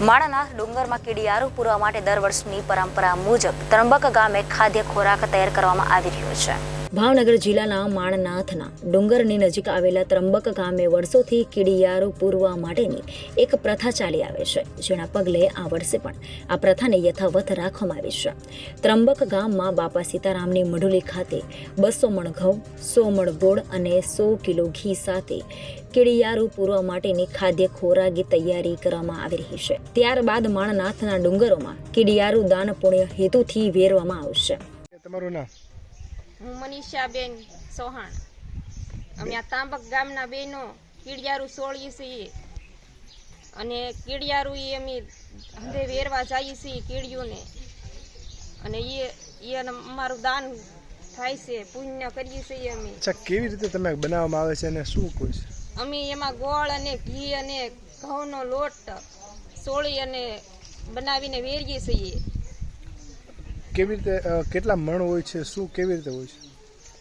માણાના ડુંગરમાં કીડિયારું પૂરવા માટે દર વર્ષની પરંપરા મુજબ ત્રંબક ગામે ખાદ્ય ખોરાક તૈયાર કરવામાં આવી રહ્યો છે. ભાવનગર જિલ્લાના માણનાથના ડુંગરની નજીક આવેલા ત્રંબક ગામે વર્ષોથી કીડિયારો પૂરવા માટેની એક પ્રથા ચાલી આવે છે. જેના પગલે આ વર્ષે પણ આ પ્રથાને યથાવત રાખવામાં આવી છે. ત્રંબક ગામમાં બાપા સીતારામની મઢુલી ખાતે બસો મણ ઘઉં, સો મણ ગોળ અને સો કિલો ઘી સાથે કીડિયારો પૂરવા માટેની ખાદ્ય ખોરાકી તૈયારી કરવામાં આવી રહી છે. ત્યારબાદ માણનાથના ડુંગરોમાં કીડિયારું દાન પુણ્ય હેતુથી વેરવામાં આવશે. તમારું નામ? હું મનીષાબેન ચૌહાણ. અમે આ તાંબક ગામના બહેનો કીડિયારું સોળીએ છીએ. અને કીડિયારું એ અમે હંધે વેરવા જઈએ છીએ કીડિયુંને. અને એ એ અમારું દાન થાય છે પુણ્ય કરીએ છીએ અમે. અચ્છા કેવી રીતે તમે બનાવવામાં આવે છે અને શું કોઈ અમે એમાં ગોળ અને ઘી અને ઘઉંનો લોટ સોળી અને બનાવીને વેરીએ છીએ. કેવી રીતે કેટલા મણ હોય છે? શું કેવી રીતે હોય છે?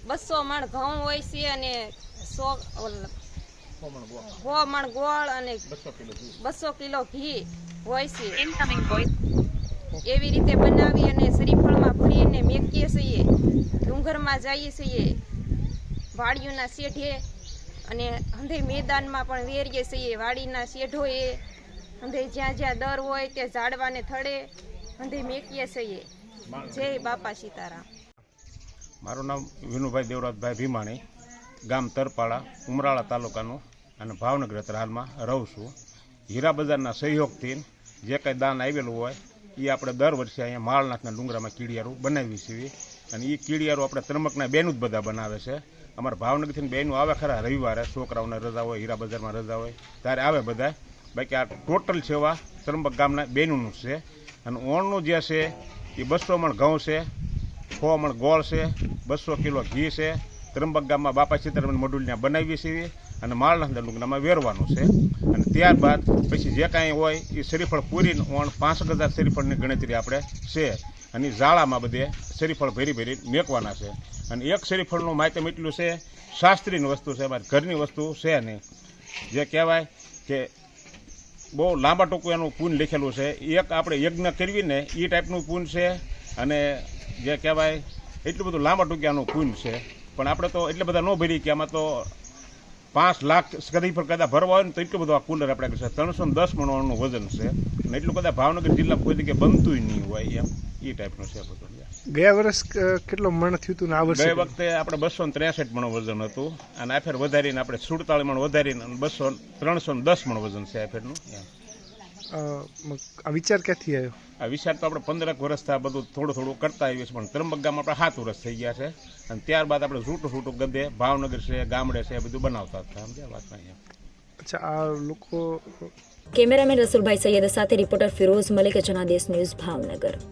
બસો મણ ઘઉં હોય છે અને સો સો મણ ગોળ. અને બસો કિલો ઘી. હોય છે. એવી રીતે બનાવી અને શ્રીફળમાં ભરીને મેકીએ છીએ. ડુંગરમાં જઈએ છીએ. વાડીઓના શેઢે અને હંધે મેદાનમાં પણ વેરીએ છીએ. વાડીના શેઢોએ હંધે જ્યાં જ્યાં દર હોય તે ઝાડવાને થડે હંધે મેકીએ છીએ. જય બાપા સીતારામ. મારું નામ વિનુભાઈ દેવરાજભાઈ ભીમાણી, ગામ તરપાળા ઉમરાળા તાલુકાનું અને ભાવનગર ત્રાલમાં રહું છું. હીરા બજારના સહયોગથી જે કંઈ દાન આવેલું હોય એ આપણે દર વર્ષે અહીંયા માળનાથના ડુંગરામાં કીડિયારું બનાવી છીએ. અને એ કીડિયારું આપણે ત્રમકના બેનું જ બધા બનાવે છે. અમારા ભાવનગરથી બેનું આવે ખરા રવિવારે, છોકરાઓને રજા હોય હીરા બજારમાં રજા હોય, ત્યારે આવે બધા. બાકી આ ટોટલ સેવા ત્રંબક ગામના બેનુંનું છે. અને ઓણનું જે છે એ બસો મણ ઘઉં છે, છ મણ ગોળ છે, બસો કિલો ઘી છે. ત્રંબક ગામમાં બાપા સીતારામન મોડુલના બનાવીએ છીએ અને માળનાથ ડુંગરામાં વેરવાનું છે. અને ત્યારબાદ પછી જે કાંઈ હોય એ શરીફળ પૂરીને ઓણ પાંસઠ હજાર શરીફળની ગણતરી આપણે છે. અને ઝાડામાં બધે શરીફળ ભરી ભરી મેકવાના છે. અને એક શરીફળનું માધ્યમ એટલું છે શાસ્ત્રીની વસ્તુ છે અમારી ઘરની વસ્તુ છે નહીં. જે કહેવાય કે બહુ લાંબા ટૂંકું એનું પૂન લખેલું છે. એક આપણે યજ્ઞ કરવી ને એ ટાઈપનું પૂન છે અને જે કહેવાય એટલું બધું લાંબા ટૂંકિયાનું પૂન છે. પણ આપણે તો એટલે બધા ન ભરી કે આમાં તો પાંચ લાખ કદી પર કદાચ ભરવા હોય ને તો એટલું બધું આ કુલર આપણે છે ત્રણસો દસ મણોનું વજન છે. અને એટલું કદાચ ભાવનગર જિલ્લામાં કોઈ જગ્યાએ બનતું નહીં હોય એમ. એ ટાઈપનું છે બધું ગયા વર્ષ કેટલો મણ થયું હતું ને આ વર્ષે? ગઈ વખતે આપણે બસો ને ત્રેસઠ મણ વજન હતું અને આ ફેર વધારીને આપણે સુડતાળીસ મણ વધારીને બસો ત્રણસો ને દસ મણ વજન છે આ ફેરનું આ વિચાર ક્યાંથી આવ્યો? આ વિચાર તો આપણે પંદરક વર્ષથી આ બધું થોડું થોડું કરતા આવીએ છીએ પણ ત્રંબગામાં આપણે સાત વર્ષ થઈ ગયા છે. અને ત્યારબાદ આપણે છૂટું છૂટું ગદે ભાવનગર છે ગામડે છે એ બધું બનાવતા હતા સમજ્યા? વાત અહીંયા. અચ્છા આ લોકો કેમેરામેન રસુલભાઈ સૈયદ સાથે રિપોર્ટર ફિરોઝ મલિક જનાદેશ ન્યૂઝ ભાવનગર.